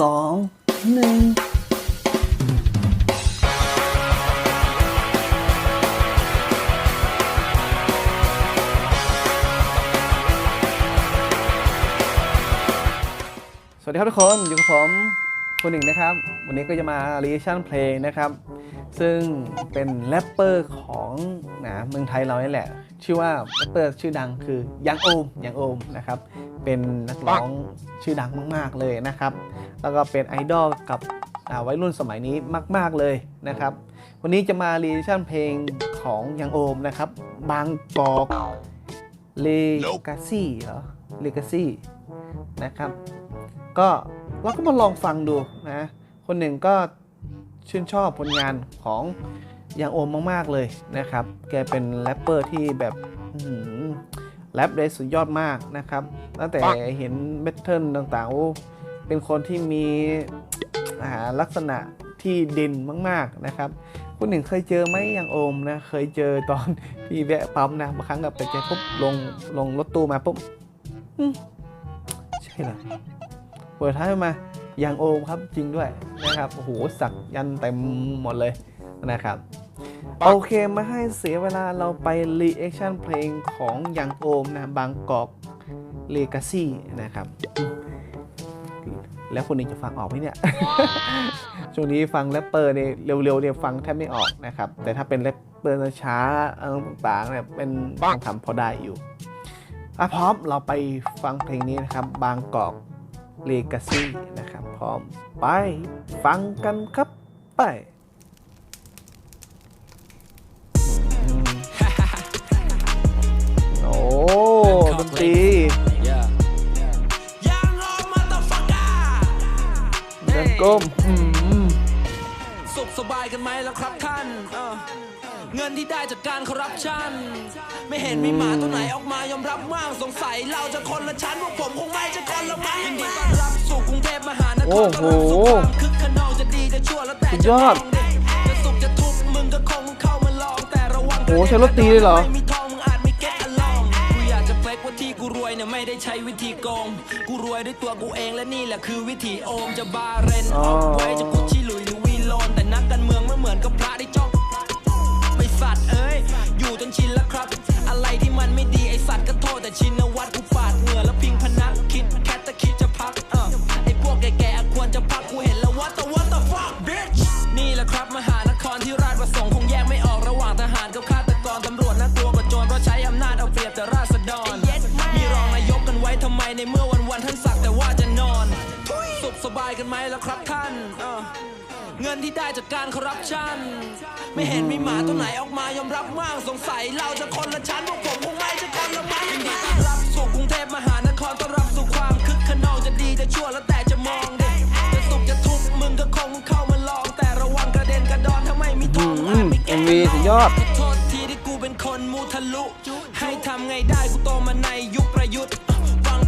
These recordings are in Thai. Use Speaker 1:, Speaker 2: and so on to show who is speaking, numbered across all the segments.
Speaker 1: สองหนึ่งสวัสดีครับทุกคน อยู่กับผมคุณหนึ่งนะครับ วันนี้ก็จะมา reaction เพลงนะครับ ซึ่งเป็นแรปเปอร์ของนะเมืองไทยเรานี่แหละ ชื่อว่าแรปเปอร์ชื่อดังคือยังโอมยังโอมนะครับ เป็นนักร้องชื่อดังมาก ๆ เลยนะครับ แล้วก็เป็นไอดอลกับวัยรุ่นสมัยนี้มาก ๆ เลยนะครับ วันนี้จะมา reaction เพลงของยังโอมนะครับ บางกอกเลกาซี่เหรอเลกาซี่นะครับ ก็เราก็มาลองฟังดูนะ คนหนึ่งก็ชื่นชอบผลงานของยังโอมมาก ๆ เลยนะครับ แกเป็นแรปเปอร์ที่แบบ แรปได้สุดยอดมากนะครับ ตั้งแต่เห็นเมทเทิลต่างๆโอ้เป็นคนที่มีอ่าลักษณะที่เด่นมากๆนะครับ คุณหนึ่งเคยเจอไหมยังโอมนะ เคยเจอตอนที่แวะปั๊มนะบางครั้งกับไปเจอปุ๊บลงลงรถตู้มาปุ๊บอืมใช่เหรอเปิดท้ายมายังโอมครับจริงด้วยนะครับ โอ้โหสักยันต์เต็มหมดเลย นะครับ โอเคมาให้เสียเวลาเราไปรีแอคชั่นเพลงของยังโอมนะบางกอกเลกาซี่นะครับ แล้วคนนี้จะฟังออกไหมเนี่ย ช่วงนี้ฟังแรปเปอร์เนี่ยเร็วๆเนี่ยฟังแทบไม่ออกนะครับ แต่ถ้าเป็นแรปเปอร์ช้าอะไรต่างๆเนี่ยเป็นต้องทำพอได้อยู่อะพร้อมเราไปฟังเพลงนี้นะครับ บางกอกเลกาซี่นะครับ พร้อมไปฟังกันครับไป ดนตรี
Speaker 2: Yeah.
Speaker 3: ยังรอมาต f ฟัก
Speaker 1: เดินก้มอืม
Speaker 3: สุขสบายกันไหมแล้วครับท่านเออเงินที่ได้จากการคอร์รัปชันไม่เห็นมีหมาตัวไหนออกมายอมรับมากสงสัยเราจะคนละชั้นพวกผมคงไม่จะคนละมั้งยินดีต้อนรับสู่กรุงเทพมหานคร
Speaker 1: โอ้
Speaker 3: ต้อน
Speaker 1: โห
Speaker 3: รับสู่ความคึกขนองจะดีจะชั่วแล้วแต่
Speaker 1: สุด
Speaker 3: จะ
Speaker 1: ย
Speaker 3: ม
Speaker 1: อ
Speaker 3: อ
Speaker 1: ด
Speaker 3: งดิจะสุขจะทุกข์มึงก็คงเข้ามาลองแต่ระวัง
Speaker 1: โอ้ใช้รถตีเลยเหรอ
Speaker 3: ไม่ได้ใช้วิธีโกง กูรวยด้วยตัวกูเองและนี่แหละคือวิธีโอมจะบาเรน
Speaker 1: อ๋อ
Speaker 3: เอาไว้จะกุชชี่หลุยหรือวีโลน แต่นักการเมืองไม่เหมือนกับพระที่จ้องไม่สัตว์เอ้ย อยู่จนชินแล้วครับ อะไรที่มันไม่ดีไอสัตว์ก็โทษแต่ชินวัตรกู ในเมื่อวันวันท่านสักแต่ว่าจะนอน สุขสบายกันไหมแล้วครับท่านเงินที่ได้จากการคอร์รัปชัน ไม่เห็นมีหมาตัวไหนออกมายอมรับมากสงสัยเราจะคนละชั้นพวกผมคงไม่จะคนละมั้งยินดีต้อนรับสู่กรุงเทพมหานครต้อนรับสู่ความคึกขนองจะดีจะชั่วแล้วแต่จะมองเด็กจะสุขจะทุกข์มึงก็คงเข้ามาลองแต่ระวังกระเด็นกระดอนถ้าไม่มีทองอาจไม่แก้
Speaker 1: MV สุดยอด
Speaker 3: โทษทีที่กูเป็นคนมูทะลุ ให้ทำไงได้กูโตมาในยุคประยุทธ์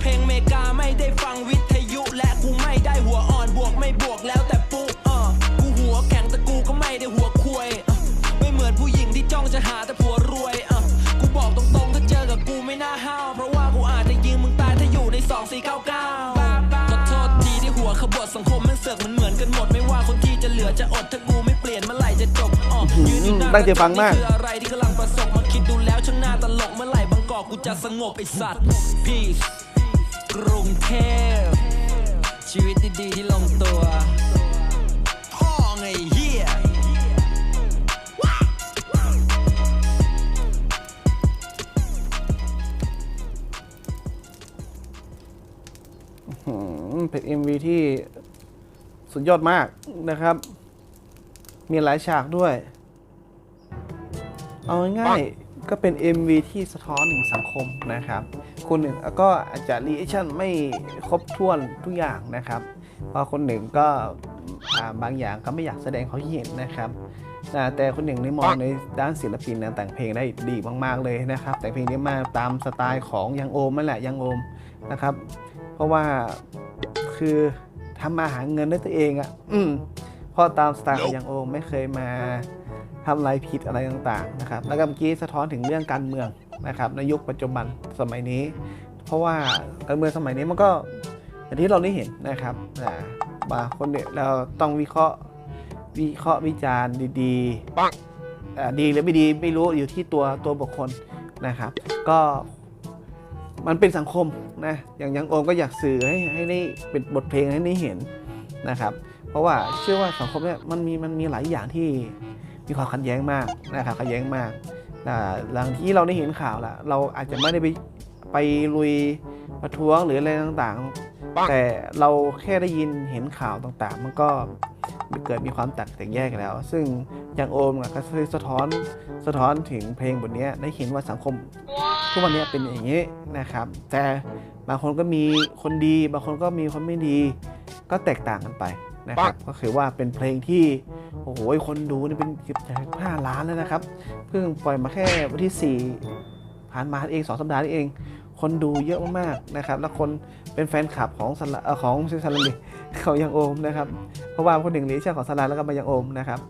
Speaker 3: เพลงเมกาไม่ได้ฟังวิทยุ และกูไม่ได้หัวอ่อนบวกไม่บวกแล้วแต่ปุ๊เออกูหัวแข็งแต่กูก็ไม่ได้หัวควยเออไม่เหมือนผู้หญิงที่จ้องจะหาแต่ผัวรวยเออกูบอกตรงๆถ้าเจอกับกูไม่น่าห้าวเพราะว่ากูอาจจะยิงมึงตายถ้าอยู่ใน2499ขอโทษทีที่หัวขบวสังคมมันเสือกมันเหมือนกันหมดไม่ว่าคนที่จะเหลือจะอดถ้ากูไม่เปลี่ยนเมื่อไหร่จะจบอ๋อยืนอยู่หน้า
Speaker 1: ตั้งใจฟังมาก
Speaker 3: นี่คืออะไรที่กำลังประสบมาคิดดูแล้วช่างน่าตลกเมื่อไหร่บางกอกกูจะสงบไอสัตว์ Peace กรุงเทพ ชีวิตดีๆที่ลงตัวพ่อไงเฮีย
Speaker 1: อืมเป็น MV ที่สุดยอดมากนะครับ มีหลายฉากด้วย เอาง่ายๆ ก็เป็น MV ที่สะท้อนถึงสังคมนะครับ คนหนึ่งก็อาจจะรีแอคชั่นไม่ครบถ้วนทุกอย่างนะครับเพราะคนหนึ่งก็บางอย่างก็ไม่อยากแสดงเขาให้เห็นนะครับแต่คนหนึ่งในมองในด้านศิลปินนะแต่งเพลงได้ดีมากๆเลยนะครับ แต่งเพลงนี้มาตามสไตล์ของยังโอมนั่นแหละยังโอมนะครับ เพราะว่าคือทำมาหาเงินด้วยตัวเองอะ่ะพราะตามสไตล์ของยังโอมไม่เคยมา ทำอะไรผิดอะไรต่างๆนะครับแล้วก็เมื่อกี้สะท้อนถึงเรื่องการเมืองนะครับในยุคปัจจุบันสมัยนี้ เพราะว่าการเมืองสมัยนี้มันก็อย่างที่เราได้เห็นนะครับอ่าบางคนเนี่ยเราต้องวิเคราะห์วิเคราะห์วิจารณ์ดีๆอ่าดีหรือไม่ดีไม่รู้อยู่ที่ตัวตัวบุคคลนะครับ ก็มันเป็นสังคมนะอย่างยังโอมก็อยากสื่อให้ให้ได้เป็นบทเพลงให้ได้เห็นนะครับ เพราะว่าเชื่อว่าสังคมเนี่ยมันมีมันมีหลายอย่างที่ มีความขัดแย้งมากนะครับขัดแย้งมากอ่าหลังที่เราได้เห็นข่าวละเราอาจจะไม่ได้ไปไปลุยประท้วงหรืออะไรต่างๆ แต่เราแค่ได้ยินเห็นข่าวต่างๆ มันก็เกิดมีความแตกแตกแยกกันแล้ว ซึ่งอย่างโอมอะก็สะท้อนสะท้อนถึงเพลงบทเนี้ยได้เห็นว่าสังคมทุกวันเนี้ยเป็นอย่างนี้นะครับ แต่บางคนก็มีคนดี บางคนก็มีคนไม่ดี ก็แตกต่างกันไป นะครับก็คือว่าเป็นเพลงที่โอ้โหคนดูนี่เป็นเกือบจะห้าล้านแล้วนะครับ เพิ่งปล่อยมาแค่วันที่ 4 ผ่านมาเองสองสัปดาห์นี้เอง คนดูเยอะมากๆนะครับ แล้วคนเป็นแฟนคลับของสละเอ่อของซิซันลีเขายังโอมนะครับ เพราะว่าคนหนึ่งเลี้ยงของสลาแล้วก็มายังโอมนะครับ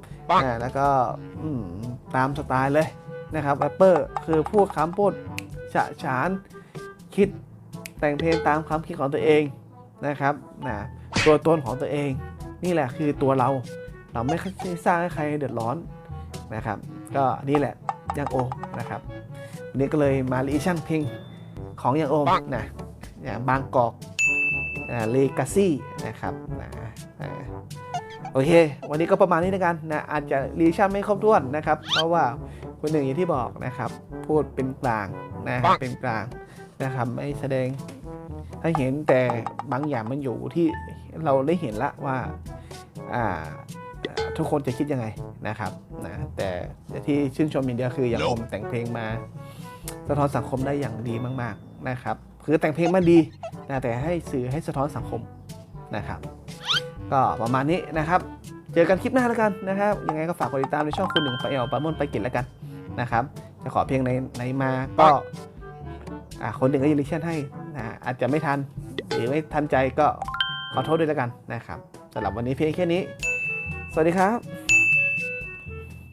Speaker 1: อ่าแล้วก็อืมตามสไตล์เลยนะครับแรปเปอร์คือพูดคำพูดฉะฉานคิดแต่งเพลงตามความคิดของตัวเองนะครับนะตัวตนของตัวเอง นี่แหละคือตัวเราเราไม่ได้สร้างให้ใครเดือดร้อนนะครับ ก็นี่แหละยังโอมนะครับวันนี้ก็เลยมาลีชั่นเพลงของยังโอมนะอย่างบางกอกเลกาซี่นะครับนะอ่าโอเค วันนี้ก็ประมาณนี้แล้วกันนะอาจจะรีชั่นไม่ครบถ้วนนะครับ เพราะว่าคนหนึ่งอย่างที่บอกนะครับ พูดเป็นกลางนะครับเป็นกลางนะครับไม่แสดงให้เห็นแต่บางอย่างมันอยู่ที่ เราได้เห็นละว่าทุกคนจะคิดยังไงนะครับนะแต่ที่ชื่นชมอย่างเดียวคืออย่างผมแต่งเพลงมาสะท้อนสังคมได้อย่างดีมาก ๆนะครับคือแต่งเพลงมาดีนะแต่ให้สื่อให้สะท้อนสังคมนะครับ ก็ประมาณนี้นะครับ เจอกันคลิปหน้าแล้วกันนะครับยังไงก็ฝากกดติดตามในช่องคุณหนึ่งไปเอลปามอนไปกินแล้วกันนะครับ จะขอเพียงในในมาก็คนหนึ่งก็ยินดีเช่นให้นะอาจจะไม่ทันหรือไม่ทันใจก็ ขอโทษด้วยแล้วกันนะครับสำหรับวันนี้เพียงแค่นี้ สวัสดีครับ